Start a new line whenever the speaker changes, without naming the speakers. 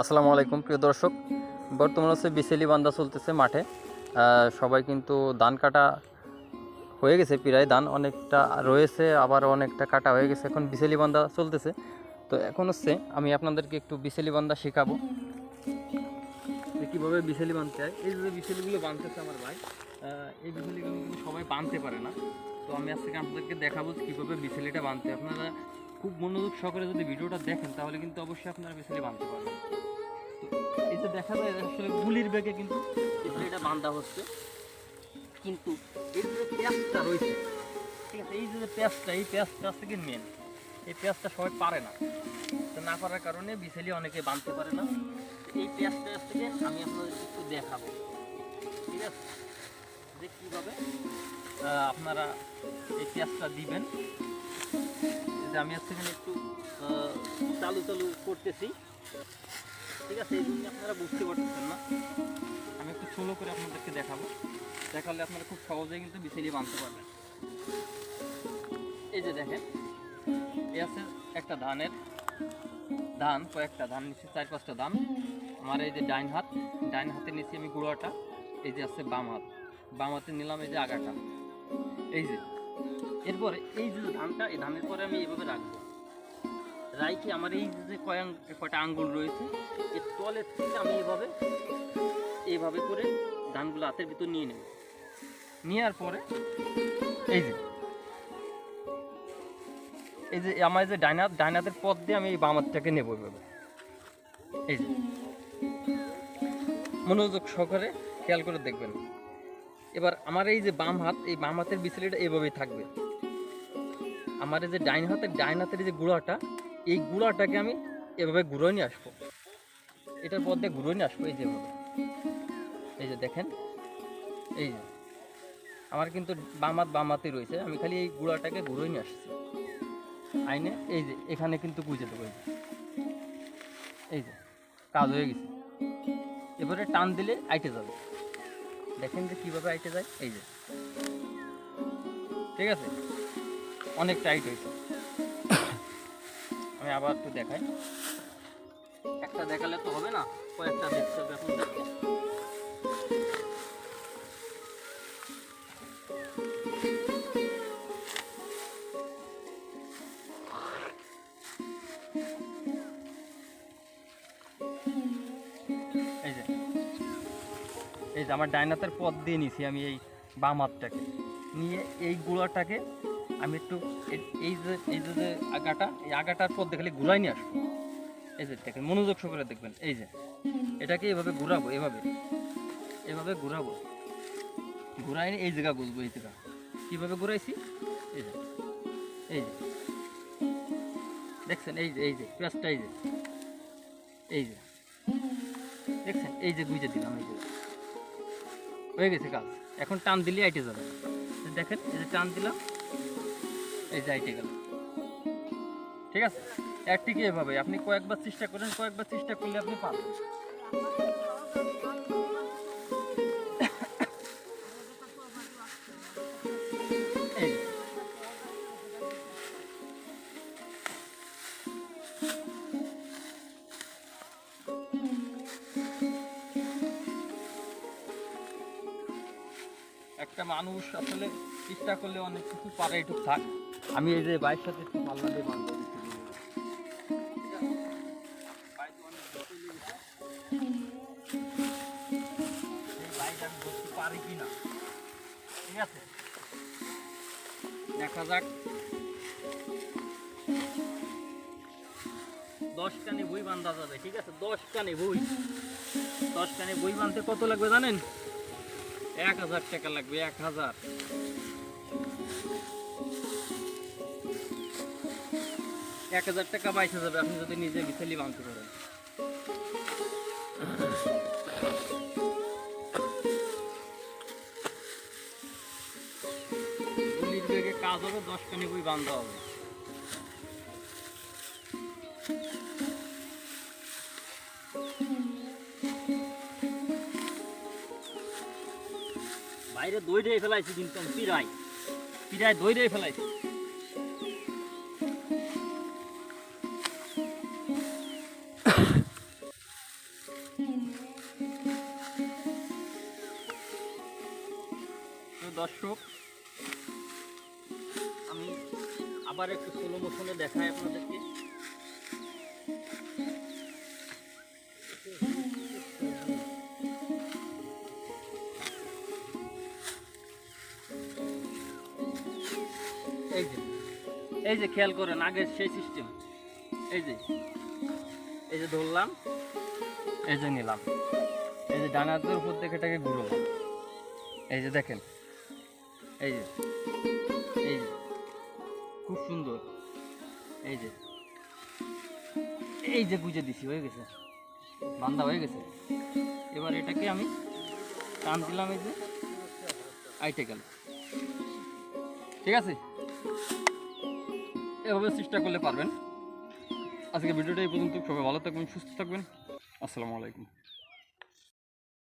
আসসালামু আলাইকুম, প্রিয় দর্শক। বর্তমানে হচ্ছে বিসেলি বান্দা চলতেছে মাঠে। সবাই কিন্তু ধান কাটা হয়ে গেছে প্রায়, ধান অনেকটা রয়েছে, আবার অনেকটা কাটা হয়ে গেছে। এখন বিসেলি বান্ধা চলতেছে। তো এখন হচ্ছে আমি আপনাদেরকে একটু বিসেলি বান্ধা শেখাবো। কীভাবে বিসেলি বাঁধতে হয়। এই যে বিসেলিগুলো বাঁধতেছে আমার ভাই এই বিসেলিগুলো কিন্তু সবাই বাঁধতে পারে না। তো আমি আজকে আপনাদেরকে দেখাবো কীভাবে বিসেলিটা বাঁধতে আপনারা খুব মনোযোগ সহকারে যদি ভিডিওটা দেখেন, তাহলে কিন্তু অবশ্যই আপনারা বিসেলি বাঁধতে পারবেন। এই যে দেখা যায় আসলে গুলির বেগে কিন্তু বিসেলিটা বাঁধা হচ্ছে। কিন্তু এই যে পেঁয়াজটা রয়েছে। ঠিক আছে, এই যে পেঁয়াজটা এই পেঁয়াজটা থেকে মেন এই পেঁয়াজটা সবাই পারে না। না পারার কারণে বিসেলি অনেকে বাঁধতে পারে না। এই পেঁয়াজটা থেকে আমি আপনাদের একটু দেখাবো। ঠিক আছে? যে কীভাবে আপনারা এই পেঁয়াজটা দিবেন। যে আমি এখানে একটু চালু চালু করতেছি। ঠিক আছে, এই জন্য আপনারা বুঝতে পারতেছেন না। আমি একটু স্লো করে আপনাদেরকে দেখাবো। দেখালে আপনারা খুব সহজেই কিন্তু বিছালিয়ে বাঁধতে পারবেন। এই যে দেখেন, এই আছে একটা ধানের ধান, কয়েকটা ধান নিচ্ছি চার পাঁচটা ধান। আমার এই যে ডাইন হাত, ডাইন হাতে নিচ্ছি আমি গুঁড়োটা, এই যে আছে বাম হাত। বাম হাতে নিলাম এই যে আগাটা। এই যে, এরপরে এই যে ধানটা, এই ধানের পরে আমি এইভাবে রাখব। রাইকে আমার এই যে কয় কয়টা আঙ্গুল রয়েছে এর তলের থেকে আমি এভাবে এইভাবে করে ধানগুলো হাতের ভিতর নিয়ে নেব। নেওয়ার পরে, এই যে এই যে আমার যে ডাইনাত, ডাইনাতের পথ দিয়ে আমি এই বামাতটাকে নেব এইভাবে এই যে, মনোযোগ সহকারে খেয়াল করে দেখবেন। এবার আমার এই যে বাম হাত, এই বাম হাতের বিচলিটা এভাবেই থাকবে। আমার এই যে ডাইন হাতের ডাইন হাতের যে গুঁড়াটা এই গুঁড়াটাকে আমি এভাবে গুঁড়ো নিয়ে আসব। এটার পর দিয়ে গুঁড়ো নিয়ে আসব, এই যেভাবে এই যে দেখেন, এই যে। আমার কিন্তু বাম হাত বাম হাতে রয়েছে, আমি খালি এই গুঁড়াটাকে গুঁড়ো নিয়ে আসছি। আইনে, এই যে, এখানে কিন্তু গুঁজে দেবো, এই যে। এই যে, কাজ হয়ে গেছে। এবারে টান দিলে আইটে যাবে। দেখেন যে কীভাবে আইটে যায়, এই যে। ঠিক আছে? অনেক টাইট হয়েছে। আমি আবার একটু দেখাই। একটা দেখালে তো হবে না, কয়েকটা দেখতে এই যে এই যে আমার ডাইনাতের পথ দিয়ে নিছি আমি এই বাম হাতটাকে। নিয়ে এই গুঁড়াটাকে আমি একটু এই যে এই যে যে আগাটা, এই আগাটার পর দেখালে ঘুরাই নিয়ে আসব। এই যে দেখেন, মনোযোগ সহকারে দেখবেন, এই যে। এটাকে এভাবে ঘুরাবো এভাবে। এভাবে ঘুরাবো ঘুরাই এই জায়গা গুলবো এই জায়গা কীভাবে ঘুরাইছি এই যে এই যে। দেখছেন, এই যে এই যে, পেঁয়াজটা এই যে। এই যে। দেখছেন, এই যে গুঁজে দিলাম, এই যে। হয়ে গেছে কাজ। এখন টান দিলে আইটে যাবে। দেখেন, এই যে টান দিলাম। এই যে আইটে গেল। ঠিক আছে? একটিকে এভাবে? আপনি কয়েকবার চেষ্টা করেন, কয়েকবার চেষ্টা করলে আপনি পাবেন। একটা মানুষ আসলে চেষ্টা করলে অনেক কিছু পারে, একটু থাক। আমি এই যে বাইক সাথে একটু পারি কি ঠিক আছে? দেখা যাক। দশ কানে বই বান্ধা যাবে, ঠিক আছে? দশ কানে বই। দশ কানে বই বাঁধতে কত লাগবে জানেন? এক হাজার টাকা লাগবে, এক হাজার। এক হাজার টাকা বাইশে যাবে আপনি যদি নিজে বিছেলি বাঁধতে পারেন। বেগে কাজ হবে দশ কানি বই বান্ধা হবে। বাইরে দই দিয়ে ফেলাইছি কিন্তু আমি পিরাই। পিড়ায় দৈরে ফেলাইছে। দর্শক আমি আবার একটু স্লো মোশনে দেখাই আপনাদেরকে। এই যে খেয়াল করেন, আগের সেই সিস্টেম এই যে এই যে ধরলাম, এই যে নিলাম। এই যে ডানা হাতের উপর থেকে এটাকে ঘুরলাম এই যে দেখেন, এই যে এই যে, খুব সুন্দর। এই যে এই যে গুজে দিছি, হয়ে গেছে। বান্দা হয়ে গেছে। এবার এটাকে আমি টান দিলাম এই যে, আইটে গেল। ঠিক আছে? এভাবে চেষ্টা করলে পারবেন। আজকে ভিডিওটা এই পর্যন্ত। সবাই ভালো থাকবেন, সুস্থ থাকবেন। আসসালামু আলাইকুম।